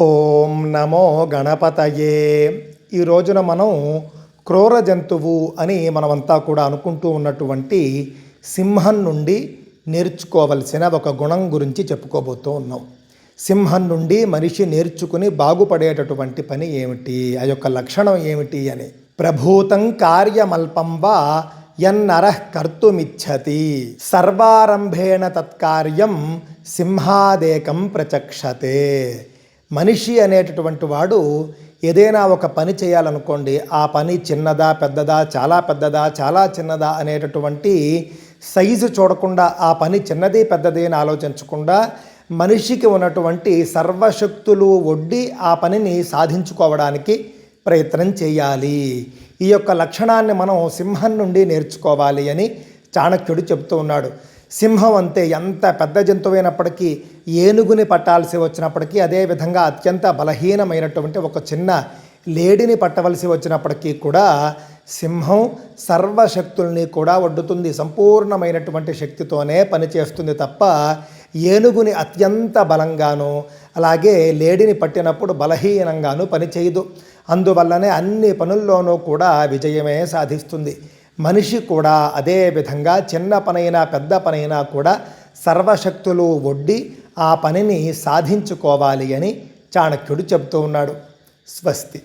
ఓం నమో గణపతయే. ఈ రోజున మనం క్రూర జంతువు అని మనమంతా కూడా అనుకుంటూ ఉన్నటువంటి సింహం నుండి నేర్చుకోవలసిన ఒక గుణం గురించి చెప్పుకోబోతూ ఉన్నాం. సింహం నుండి మనిషి నేర్చుకుని బాగుపడేటటువంటి పని ఏమిటి? ఆ యొక్క లక్షణం ఏమిటి అని. ప్రభూతం కార్యమల్పం వా యన్నరః కర్తుమిచ్చతి. సర్వారంభేణ తత్కార్యం సింహాదేకం ప్రచక్షతే. మనిషి అనేటటువంటి వాడు ఏదైనా ఒక పని చేయాలనుకోండి ఆ పని చిన్నదా పెద్దదా చాలా పెద్దదా చాలా చిన్నదా అనేటటువంటి సైజు చూడకుండా ఆ పని చిన్నది పెద్దది అని ఆలోచించకుండా మనిషికి ఉన్నటువంటి సర్వశక్తులు ఒడ్డి ఆ పనిని సాధించుకోవడానికి ప్రయత్నం చేయాలి. ఈ యొక్క లక్షణాన్ని మనం సింహం నుండి నేర్చుకోవాలి అని చాణక్యుడు చెబుతూ ఉన్నాడు. సింహం అంతే ఎంత పెద్ద జంతువైనప్పటికీ ఏనుగుని పట్టాల్సి వచ్చినప్పటికీ అదేవిధంగా అత్యంత బలహీనమైనటువంటి ఒక చిన్న లేడిని పట్టవలసి వచ్చినప్పటికీ కూడా సింహం సర్వశక్తుల్ని కూడా ఒడ్డుతుంది సంపూర్ణమైనటువంటి శక్తితోనే పనిచేస్తుంది తప్ప ఏనుగుని అత్యంత బలంగాను అలాగే లేడిని పట్టినప్పుడు బలహీనంగాను పనిచేయదు. అందువల్లనే అన్ని పనుల్లోనూ కూడా విజయమే సాధిస్తుంది. మనిషి కూడా అదే విధంగా చిన్న పనైనా పెద్ద పనైనా కూడా సర్వశక్తులు ఒడ్డి ఆ పనిని సాధించుకోవాలి అని చాణక్యుడు చెబుతూ ఉన్నాడు. స్వస్తి.